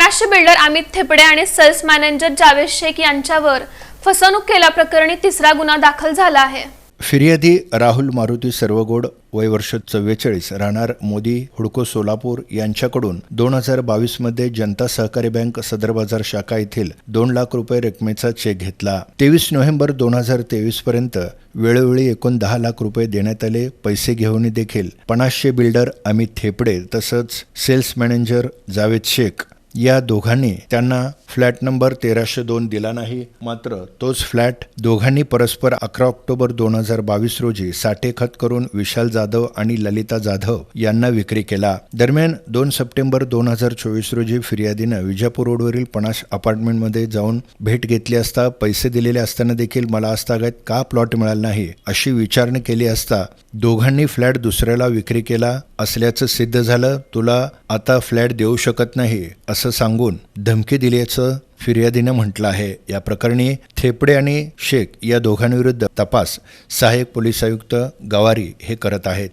पनाशे builder Amit थेपडे आणि cells manager Javed Shaikh यांच्यावर फसवणूक केल्याप्रकरणी तिसरा गुन्हा दाखल झाला आहे. फिर्यादी राहुल मारुती सर्वगोड वय वर्ष चव्वेचाळीस राहणार मोदी हुडको सोलापूर यांच्याकडून दोन हजार बावीसमध्ये जनता सहकारी बँक सदर बाजार शाखा येथील दोन लाख रुपये रकमेचा चेक घेतला. तेवीस नोव्हेंबर दोन हजार तेवीस पर्यंत वेळोवेळी एकूण दहा लाख रुपये देण्यात आले. पैसे घेऊन देखील पन्नासशे बिल्डर अमित थेपडे तसंच सेल्स मॅनेजर जावेद शेख या दोघांनी त्यांना फ्लॅट नंबर तेराशे दोन दिला नाही मात्र तोच फ्लॅट दोघांनी परस्पर अकरा ऑक्टोबर दोन हजार बावीस रोजी साठेखत करून विशाल जाधव आणि ललिता जाधव यांना विक्री केला. दरम्यान दोन सप्टेंबर दोन हजार चोवीस रोजी फिर्यादीनं विजापूर रोडवरील पणाश अपार्टमेंटमध्ये जाऊन भेट घेतली असता पैसे दिलेले असताना देखील मला आजतागायत का प्लॉट मिळाला नाही अशी विचारणा केली असता दोघांनी फ्लॅट दुसऱ्याला विक्री केला असल्याचं सिद्ध झालं. तुला आता फ्लॅट देऊ शकत नाही असं सांगून धमकी दिल्याचं फिर्यादीनं म्हटलं आहे. या प्रकरणी थेपडे आणि शेख या दोघांविरुद्ध तपास सहाय्यक पोलीस आयुक्त गवारी हे करत आहेत.